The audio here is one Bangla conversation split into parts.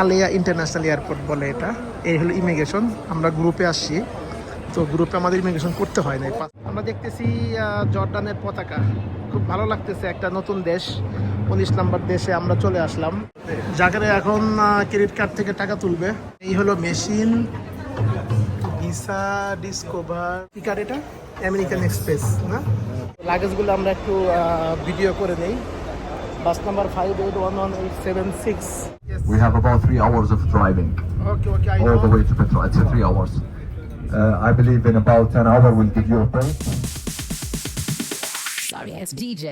আলিয়া ইন্টারন্যাশনাল এয়ারপোর্ট বলে এটা। এই হলো ইমিগ্রেশন আমরা গ্রুপে আসছি। তো গ্রুপে আমাদের ইমিগ্রেশন করতে হয় না আমরা দেখতেছি জর্ডানের পতাকা। খুব ভালো লাগতেছে একটা নতুন দেশ। উনিশ নম্বর দেশে আমরা চলে আসলাম। জাগারে এখন ক্রেডিট কার্ড থেকে টাকা তুলবে। এই হলো মেশিন ভিসা ডিসকভার কি এটা? আমেরিকান এক্সপ্রেস না? লাগেজগুলো আমরা একটু ভিডিও করে নেই। Bus number five eight one one eight seven six We have about three hours of driving okay okay I all the way to Petra. It's three hours. Uh, I believe in about an hour we'll give you a break. Sorry ass DJ.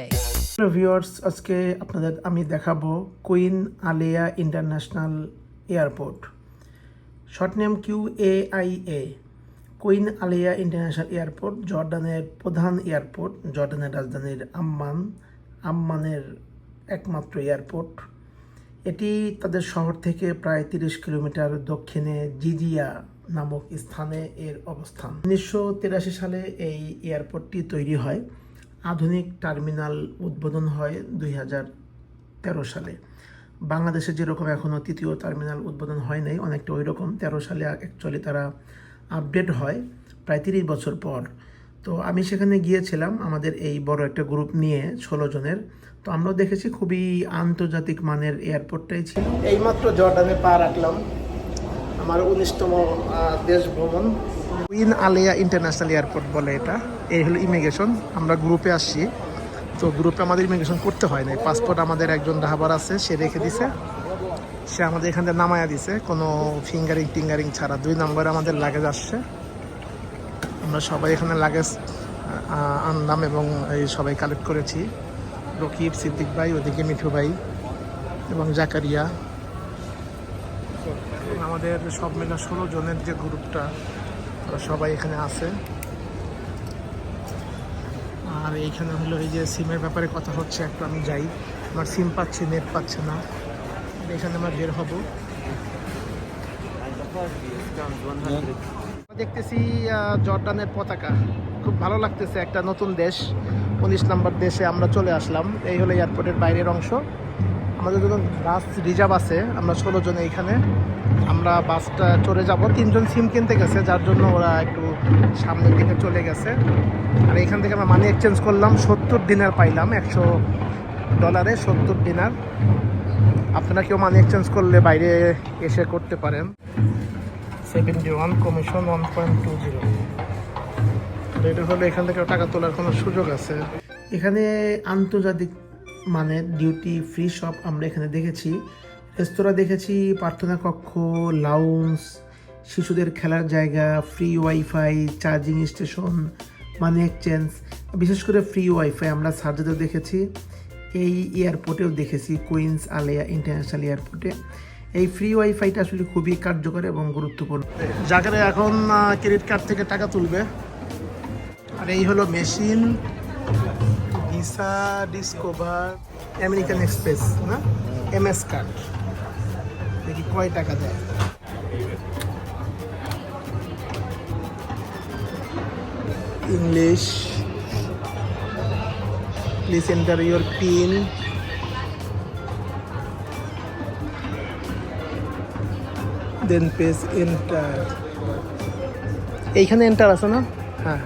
Viewers আজকে আপনাদের আমি দেখাবো Queen Alia international airport short name Q A I A Queen Alia international airport জর্ডানের প্রধান এয়ারপোর্ট জর্ডানের রাজধানীর আম্মান আম্মানের একমাত্র এয়ারপোর্ট। এটি তাদের শহর থেকে প্রায় তিরিশ কিলোমিটার দক্ষিণে জিজিয়া নামক স্থানে এর অবস্থান। উনিশশো তিরাশি সালে এই এয়ারপোর্টটি তৈরি হয়। আধুনিক টার্মিনাল উদ্বোধন হয় দুই হাজার তেরো সালে। বাংলাদেশে যেরকম এখনও তৃতীয় টার্মিনাল উদ্বোধন হয় নাই, অনেকটা ওই রকম তেরো সালে অ্যাকচুয়ালি তারা আপডেট হয়। প্রায় তিরিশ বছর পর তো আমি সেখানে গিয়েছিলাম আমাদের এই বড় একটা গ্রুপ নিয়ে ষোলো জনের। তো আমরা দেখেছি খুবই আন্তর্জাতিক মানের এয়ারপোর্টটাই ছিল। এইমাত্র জর্ডানে পা রাখলাম আমার উনিশতম দেশ ভ্রমণ। কুইন আলিয়া ইন্টারন্যাশনাল এয়ারপোর্ট বলে এটা। এই হলো ইমিগ্রেশন আমরা গ্রুপে আসছি। তো গ্রুপে আমাদের ইমিগ্রেশন করতে হয় না পাসপোর্ট আমাদের একজন রাহাবার আছে সে রেখে দিছে। সে আমাদের এখান থেকে নামায়া দিছে। কোনো ফিঙ্গারিং টিঙ্গারিং ছাড়া। দুই নম্বরে আমাদের লাগেজ আসছে। আমরা সবাই এখানে লাগেজ আনলাম এবং এই সবাই কালেক্ট করেছি। রকিব, সিদ্দিক ভাই, ওদিকে মিঠু ভাই এবং জাকারিয়া। আমাদের সব মিলে ষোলো জনের যে গ্রুপটা, তারা সবাই এখানে আছে। আর এইখানে হলো এই যে সিমের ব্যাপারে কথা হচ্ছে, একটু আমি যাই। আমার সিম পাচ্ছি, নেট পাচ্ছে না। এখানে আমরা বের হব। দেখতেছি জর্ডানের পতাকা। খুব ভালো লাগতেছে একটা নতুন দেশ। উনিশ নম্বর দেশে আমরা চলে আসলাম। এই হলো এয়ারপোর্টের বাইরের অংশ। আমাদের যখন বাস রিজার্ভ আছে। আমরা ষোলো জন এইখানে। আমরা বাসটা চড়ে যাব। তিনজন সিম কিনতে গেছে, যার জন্য ওরা একটু সামনের দিকে চলে গেছে। আর এখান থেকে আমরা মানি এক্সচেঞ্জ করলাম। সত্তর দিনার পাইলাম, একশো ডলারে সত্তর দিনার। আপনারা কেউ মানি এক্সচেঞ্জ করলে বাইরে এসে করতে পারেন। Seventy one commission one point two zero এটা হলে এখান থেকে টাকা তোলার কোনো সুযোগ আছে? এখানে আন্তর্জাতিক মানের ডিউটি ফ্রি শপ আমরা এখানে দেখেছি। রেস্তোরাঁ দেখেছি, প্রার্থনা কক্ষ লাউন্স শিশুদের খেলার জায়গা free wifi charging station money exchange বিশেষ করে ফ্রি ওয়াইফাই আমরা সার্জাতেও দেখেছি। এই এয়ারপোর্টেও দেখেছি কুইন্স আলিয়া ইন্টারন্যাশনাল এয়ারপোর্টে এই ফ্রি ওয়াইফাইটা আসলে খুবই কার্যকর এবং গুরুত্বপূর্ণ। জাগারে এখন ক্রেডিট কার্ড থেকে টাকা তুলবে। আর এই হলো machine, Visa, Discover, American express, না? Amex card. দেখি কয় টাকা দেয়। English please enter your pin. Then page enter এইখানে এন্টার আছে না? হ্যাঁ।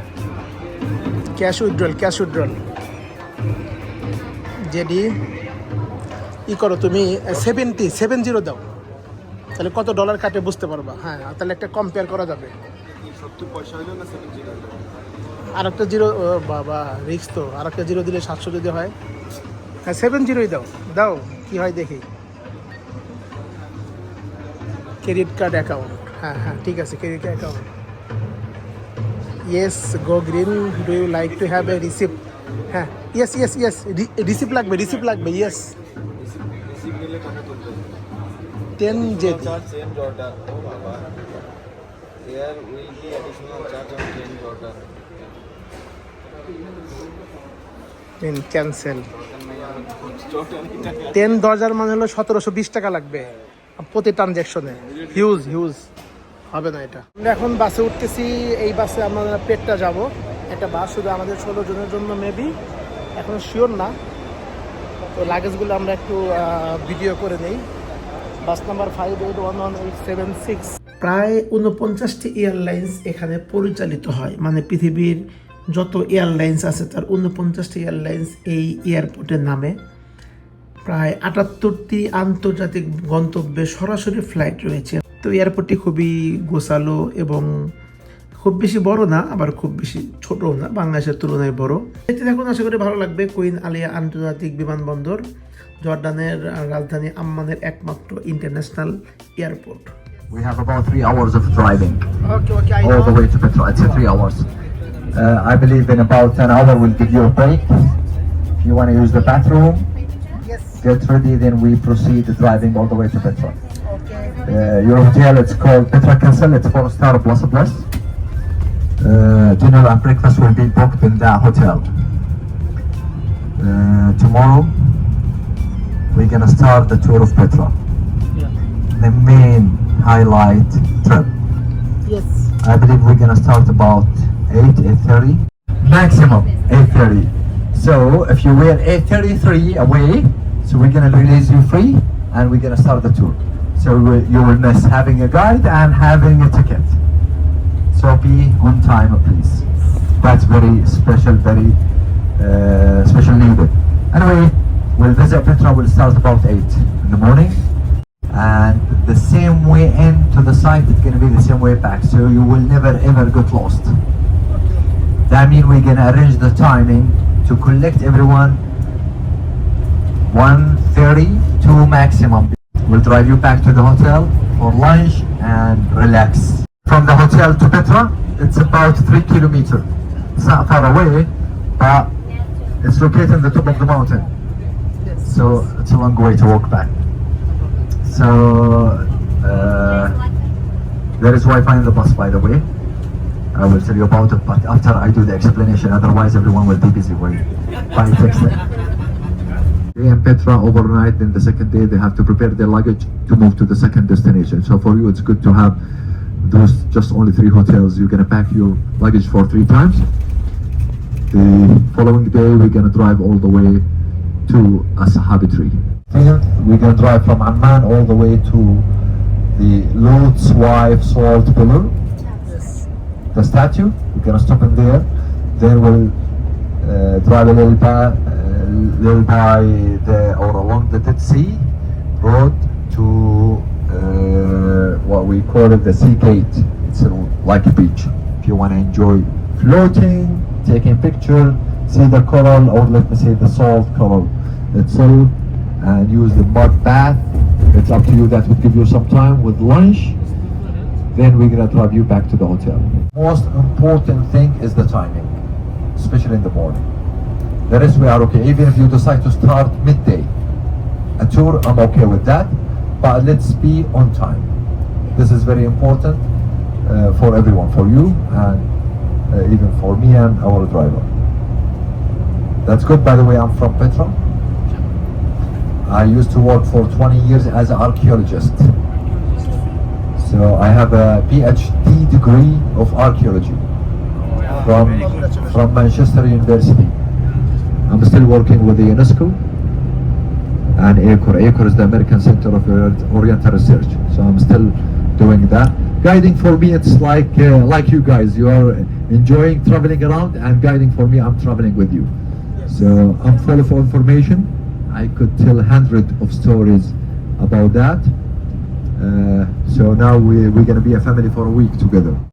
ক্যাশ উইড্রল ক্যাশ উইথড্রল যেডি ই করো তুমি সেভেন্টি সেভেন জিরো দাও। তাহলে কত ডলার কাটে বুঝতে পারবা? হ্যাঁ তাহলে একটা কম্পেয়ার করা যাবে। আর একটা জিরো বাবা রিক্স তো। আর একটা জিরো দিলে সাতশো যদি হয় হ্যাঁ সেভেন জিরোই দাও। দাও কী হয় দেখি। ক্রেডিট কার্ড অ্যাকাউন্ট হ্যাঁ হ্যাঁ ঠিক আছে, credit card account yes go green do you like to have a receipt হ্যাঁ ইয়েস ইয়েস ইয়েস রিসিপ্ট লাগবে রিসিপ্ট লাগবে yes ten J charge in Jordan. Baba. There will be additional charge on 10 Jordan. Ten cancel ten দশ হাজার মানে হলো সতেরোশো বিশ টাকা লাগবে প্রতি ট্রানজ্যাকশনে হিউজ হিউজ হবে না এটা। আমরা এখন বাসে উঠতেছি, এই বাসে আমরা পেটটা যাব। একটা বাস শুধু আমাদের ষোলো জনের জন্য মেবি এখন শিওর না। তো লাগেজগুলো আমরা একটু ভিডিও করে নেই। Bus number five eight one one eight seven six প্রায় উনপঞ্চাশটি এয়ারলাইন্স এখানে পরিচালিত হয়। মানে পৃথিবীর যত এয়ারলাইন্স আছে, তার উনপঞ্চাশটি এয়ারলাইন্স এই এয়ারপোর্টের নামে। প্রায় আটাত্তরটি আন্তর্জাতিক গন্তব্যে সরাসরি ফ্লাইট রয়েছে তো এয়ারপোর্টটি খুবই গোছালো এবং খুব বেশি বড় না আবার খুব বেশি ছোটও না বাংলাদেশের তুলনায় বড় এতে দেখুন আশা করি ভালো লাগবে কুইন আলিয়া আন্তর্জাতিক বিমানবন্দর জর্ডানের রাজধানী আম্মানের একমাত্র international airport We have about three hours of driving okay okay all the way to Petra. It's three hours. Uh, I believe in about an hour we'll give you a break. If you want to use the bathroom, get ready. Then we proceed driving all the way to Petra. Uh, your hotel it's called Petra Castle. It's four star plus plus. Uh, dinner and breakfast will be booked in the hotel. Uh, tomorrow we're gonna start the tour of Petra. The main highlight trip. Yes. I believe we're gonna start about 8, 8.30. Maximum 8.30. So if you were 8.33 away, so we're gonna release you free and we're gonna start the tour. So you will miss having a guide and having a ticket. So be on time please. That's very special, very uh, special needed. Anyway, we'll visit Petra, we'll start about 8 in the morning and the same way into the site it's going to be the same way back so you will never ever get lost that means we're going to arrange the timing to collect everyone 1.30 to maximum. We'll drive you back to the hotel for lunch and relax. From the hotel to petra it's about three kilometers. It's not far away but it's located on the top of the mountain. So it's a long way to walk back. So uh, there is Wi-Fi in the bus, by the way. I will tell you about it, but after I do the explanation, otherwise everyone will be busy with by texting. And Petra overnight. Then the second day they have to prepare their luggage to move to the second destination. So for you, it's good to have those just only three hotels. You're gonna pack your luggage for three times. The following day, we're gonna drive all the way to a Sahabi tree. We're gonna drive from Amman all the way to the Lord's wife salt pillar, the statue. We're gonna stop in there. Then we'll uh, drive a little little by the or along the Dead Sea road to uh, what we call it the Sea Gate. It's a, like a beach. If you want to enjoy floating, taking picture, see the coral, or let me say the salt coral itself, and use the mud bath. It's up to you. That would give you some time with lunch. Then we're gonna drive you back to the hotel. Most important thing is the timing, especially in the morning. The rest we are okay. Even if you decide to start midday, a tour, I'm okay with that. But let's be on time. This is very important uh, for everyone, for you, and uh, even for me and our driver. That's good. By the way, I'm from Petra. I used to work for 20 years as an archaeologist. So I have a PhD degree of archaeology from, from Manchester University. I'm still working with the UNESCO and ACOR. ACOR is the American Center of Oriental Research. So I'm still doing that. Guiding for me, it's like uh, like you guys. You are enjoying traveling around, and guiding for me, I'm traveling with you. So I'm full of information. I could tell hundred of stories about that. Uh, so now we, we're gonna be a family for a week together.